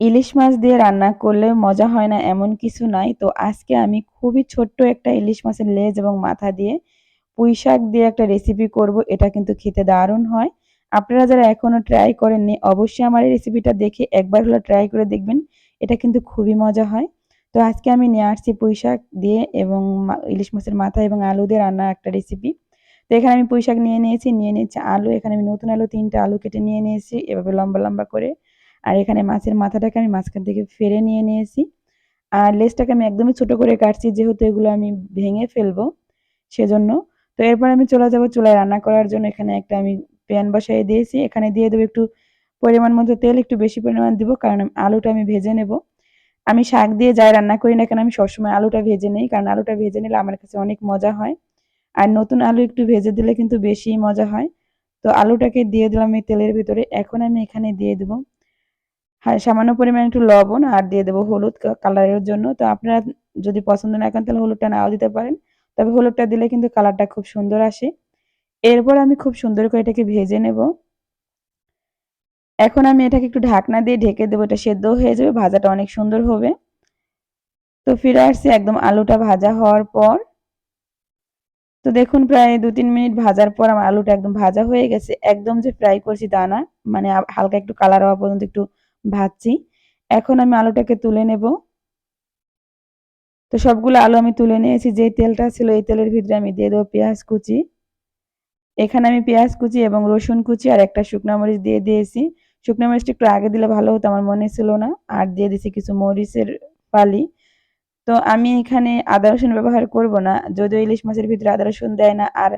ইলিশ মাছ দিয়ে রান্না করলে মজা হয় না, এমন কিছু নাই। তো আজকে আমি খুবই ছোট্ট একটা ইলিশ মাছের লেজ এবং মাথা দিয়ে পুঁই শাক দিয়ে একটা রেসিপি করব, এটা কিন্তু খেতে দারুণ হয়। আপনারা যারা এখনও ট্রাই করেননি, অবশ্যই আমার এই রেসিপিটা দেখে একবার হলো ট্রাই করে দেখবেন, এটা কিন্তু খুবই মজা হয়। তো আজকে আমি নিয়ে আসছি পুঁই শাক দিয়ে এবং ইলিশ মাছের মাথা এবং আলু দিয়ে রান্না একটা রেসিপি তো এখানে আমি পুঁই শাক নিয়ে নিয়েছি নিয়ে নিয়েছি আলু, এখানে আমি নতুন আলু, তিনটা আলু কেটে নিয়ে নিয়েছি, এভাবে লম্বা লম্বা করে। আর এখানে মাছের মাথাটাকে আমি মাঝখান থেকে ফেরে নিয়ে নিয়েছি। আর লেজটাকে আমি একদমই ছোট করে কাটছি, যেহেতু এগুলো আমি ভেঙে ফেলব সেজন্য। তো এরপর আমি চলে যাব চুলায় রান্না করার জন্য। এখানে একটা আমি প্যান বসাই দিয়েছি। এখানে দিয়ে দেবো একটু পরিমাণ মতো তেল, একটু বেশি পরিমাণ দিব, কারণ আলুটা আমি ভেজে নেব। আমি শাক দিয়ে যাই রান্না করি না কেন, আমি সবসময় আলুটা ভেজে নিই, কারণ আলুটা ভেজে নিলে আমার কাছে অনেক মজা হয়। আর নতুন আলু একটু ভেজে দিলে কিন্তু বেশি মজা হয়। তো আলুটাকে দিয়ে দিলাম এই তেলের ভিতরে। এখন আমি এখানে দিয়ে দেবো হ্যাঁ সামান্য পরিমাণ একটু লবণ আর দিয়ে দেবো হলুদ কালারের জন্য। তো আপনারা যদি পছন্দ না করেন, তাহলে হলুদটা নাও দিতে পারেন। তবে হলুদটা দিলে কিন্তু কালারটা খুব সুন্দর আসে। এরপর আমি খুব সুন্দর করে এটাকে ভেজে নেব। এখন আমি এটাকে একটু ঢাকনা দিয়ে ঢেকে দেবো, এটা সেদ্ধ হয়ে যাবে, ভাজাটা অনেক সুন্দর হবে। তো ফিরে আসছি একদম আলুটা ভাজা হওয়ার পর। তো দেখুন, প্রায় দু তিন মিনিট ভাজার পর আমার আলুটা একদম ভাজা হয়ে গেছে। একদম যে ফ্রাই করছি তা না মানে হালকা একটু কালার হওয়া পর্যন্ত একটু ভাজছি। এখন আমি আলুটাকে তুলে নেব। তো সবগুলো আলু আমি তুলে নিয়েছি। যে তেলটা ছিল এই তেলের ভিতরে আমি দিয়ে দেবো পেঁয়াজ কুচি। এখানে আমি পেঁয়াজ কুচি এবং রসুন কুচি আর একটা শুকনো মরিচ দিয়ে দিয়েছি। শুকনো মরিচটা একটু আগে দিলে ভালো হতো, আমার মনে ছিল না। আর দিয়ে দিয়েছি কিছু মরিচের পালি তো আমি এখানে আদা রসুন ব্যবহার করব না। যদিও ইলিশ মাছের ভিতরে আদা রসুন দেয় না। আর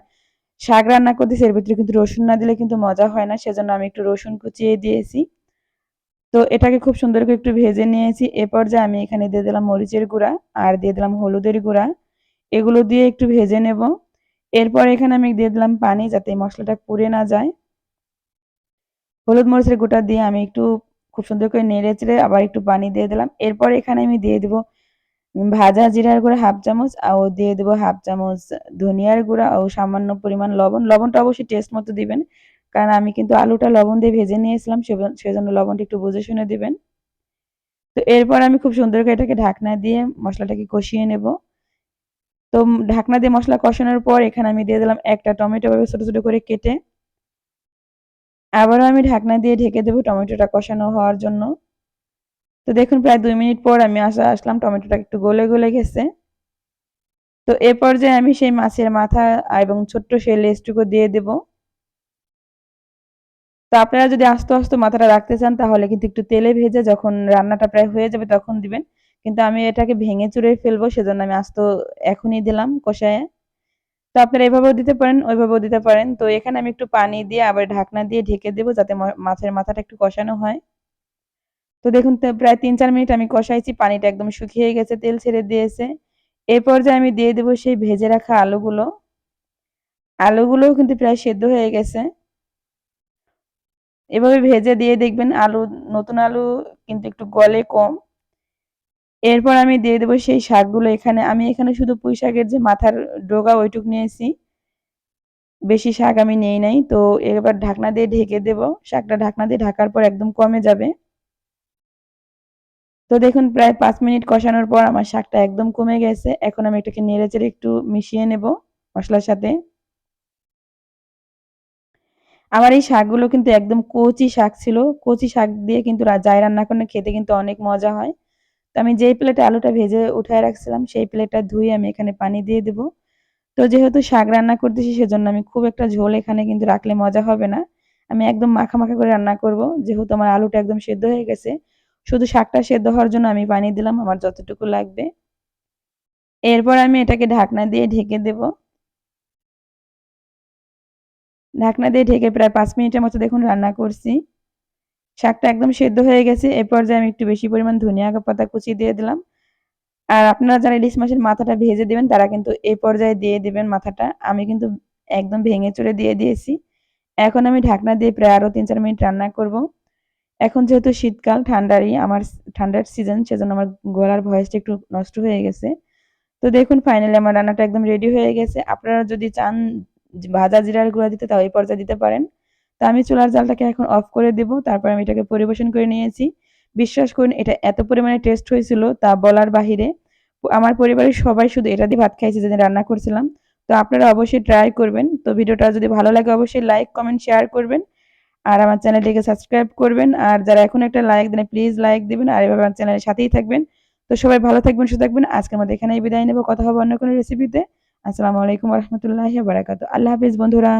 শাক রান্না করতেছি, এর ভিতরে কিন্তু রসুন না দিলে কিন্তু মজা হয় না। সেজন্য আমি একটু রসুন কুচিয়ে দিয়েছি। তো এটাকে খুব সুন্দর করে একটু ভেজে নিয়েছি। এ পর্যায়ে আমি এখানে দিয়ে দিলাম মরিচের গুঁড়া আর দিয়ে দিলাম হলুদের গুঁড়া। এগুলো দিয়ে একটু ভেজে নেব। এরপর এখানে আমি দিয়ে দিলাম পানি যাতে মশলাটা পুড়ে না যায়। হলুদ মরিচের গুঁটা দিয়ে আমি একটু খুব সুন্দর করে নেড়ে চেড়ে আবার একটু পানি দিয়ে দিলাম। এরপর এখানে আমি দিয়ে দেবো ভাজা জিরার গুঁড়া হাফ চামচ ও দিয়ে দেবো হাফ চামচ ধনিয়ার গুঁড়া ও সামান্য পরিমাণ লবণ। লবণটা অবশ্যই টেস্ট মতো দিবেন। কারণ আমি কিন্তু আলুটা লবণ দিয়ে ভেজে নিয়েছিলাম সেজন্য লবণটা একটু বুঝে শুনে দিবেন। তো এরপর আমি খুব সুন্দর করে এটাকে ঢাকনা দিয়ে মশলাটাকে কষিয়ে নেব। তো ঢাকনা দিয়ে মশলা কষানোর পর এখানে আমি দিয়ে দিলাম একটা টমেটো ভাবে ছোটো ছোটো করে কেটে। আবারও আমি ঢাকনা দিয়ে ঢেকে দেবো টমেটোটা কষানো হওয়ার জন্য। তো দেখুন প্রায় দুই মিনিট পর আমি আসা, আসলাম, টমেটোটা একটু গলে গলে গেছে। তো এ পর্যায়ে আমি সেই মাছের মাথা এবং ছোট্ট সেই লেসটুকু দিয়ে দেবো। তো আপনারা যদি আস্তে আস্তে মাথাটা রাখতে চান, তাহলে কিন্তু একটু তেলে ভেজে যখন রান্নাটা প্রায় হয়ে যাবে তখন দিবেন। কিন্তু আমি এটাকে ভেঙে চুরে ফেলব, সেজন্য আমি আস্ত এখনই দিলাম কষায়। তো আপনারা এভাবেও দিতে পারেন, ওইভাবেও দিতে পারেন। তো এখানে আমি একটু পানি দিয়ে আবার ঢাকনা দিয়ে ঢেকে দেবো যাতে মাছের মাথাটা একটু কষানো হয়। তো দেখুন প্রায় তিন চার মিনিট আমি কষাইছি, পানিটা একদম শুকিয়ে গেছে, তেল ছেড়ে দিয়েছে। এরপর যে আমি দিয়ে দেবো সেই ভেজে রাখা আলুগুলো। আলুগুলোও কিন্তু প্রায় সেদ্ধ হয়ে গেছে। এভাবে ভেজে দিয়ে দেখবেন আলু, নতুন আলু কিন্তু একটু গলে কম। এরপর আমি দিয়ে দেবো সেই শাকগুলো এখানে। আমি এখানে শুধু পুঁই শাকের যে মাথার ডোগা ওইটুক নিয়েছি। বেশি শাক আমি নেই নাই। তো এবার ঢাকনা দিয়ে ঢেকে দেব। শাকটা ঢাকনা দিয়ে ঢাকার পর একদম কমে যাবে। তো দেখুন, প্রায় পাঁচ মিনিট কষানোর পর আমার শাকটা একদম কমে গেছে। এখন আমি এটাকে নেড়ে চেড়ে একটু মিশিয়ে নেব মশলার সাথে। আমার এই শাকগুলো কিন্তু একদম কচি শাক ছিল। কচি শাক দিয়ে কিন্তু যাই রান্না করে খেতে কিন্তু অনেক মজা হয়। তো আমি যেই প্লেটে আলুটা ভেজে উঠায় রাখছিলাম, সেই প্লেটটা ধুয়ে আমি এখানে পানি দিয়ে দেবো। তো যেহেতু শাক রান্না করতেছি, সেজন্য আমি খুব একটা ঝোল এখানে কিন্তু রাখলে মজা হবে না। আমি একদম মাখা মাখা করে রান্না করব। যেহেতু আমার আলুটা একদম সেদ্ধ হয়ে গেছে, শুধু শাকটা সেদ্ধ হওয়ার জন্য আমি পানি দিলাম, আমার যতটুকু লাগবে। এরপর আমি এটাকে ঢাকনা দিয়ে ঢেকে দেবো। ঢাকনা দিয়ে ঢেকে প্রায় পাঁচ মিনিটের মতো দেখুন রান্না করছি। শাকটা একদম সেদ্ধ হয়ে গেছে, এ পর্যায়ে আমি একটু বেশি পরিমাণ ধনিয়া পাতা কুচি দিয়ে দিলাম। আর আপনারা যারা ইলিশ মাছের মাথাটা ভেজে দিবেন, তারা কিন্তু এই পর্যায়ে দিয়ে দিবেন মাথাটা। আমি কিন্তু একদম ভেঙে চড়ে দিয়ে দিয়েছি। এখন আমি ঢাকনা দিয়ে প্রায় আরও তিন চার মিনিট রান্না করব। এখন যেহেতু শীতকাল, ঠান্ডারই আমার ঠান্ডার সিজন সেজন্য আমার গলার ভয়েসটা একটু নষ্ট হয়ে গেছে। তো দেখুন ফাইনালি আমার রান্নাটা একদম রেডি হয়ে গেছে। আপনারা যদি চান ভাজা জিরার গুঁড়া দিতে, তাও এই পর্যায়ে দিতে পারেন। তো আমি চুলার জালটাকে এখন অফ করে দেব। তারপর আমি এটাকে পরিবেশন করে নিয়েছি। বিশ্বাস করুন, এটা এত পরিমাণে টেস্ট হয়েছিল, তা বলার বাহিরে আমার পরিবারের সবাই শুধু এটা দিয়ে ভাত খাইছে যেদিন রান্না করছিলাম। তো আপনারা অবশ্যই ট্রাই করবেন। তো ভিডিওটা যদি ভালো লাগে, অবশ্যই লাইক কমেন্ট শেয়ার করবেন। আর আমার চ্যানেলটিকে সাবস্ক্রাইব করবেন। আর যারা এখন একটা লাইক দেন প্লিজ লাইক দিবেন। আর এভাবে আমার চ্যানেলের সাথেই থাকবেন। তো সবাই ভালো থাকবেন, সুস্থ থাকবেন। আজকে আমাদের এখানেই বিদায় নেব। কথা হবে অন্য কোনো রেসিপিতে আসসালামু আলাইকুম রহমতুল্লাহ বারাকাতু আল্লাহ হাফিজ বন্ধুরা।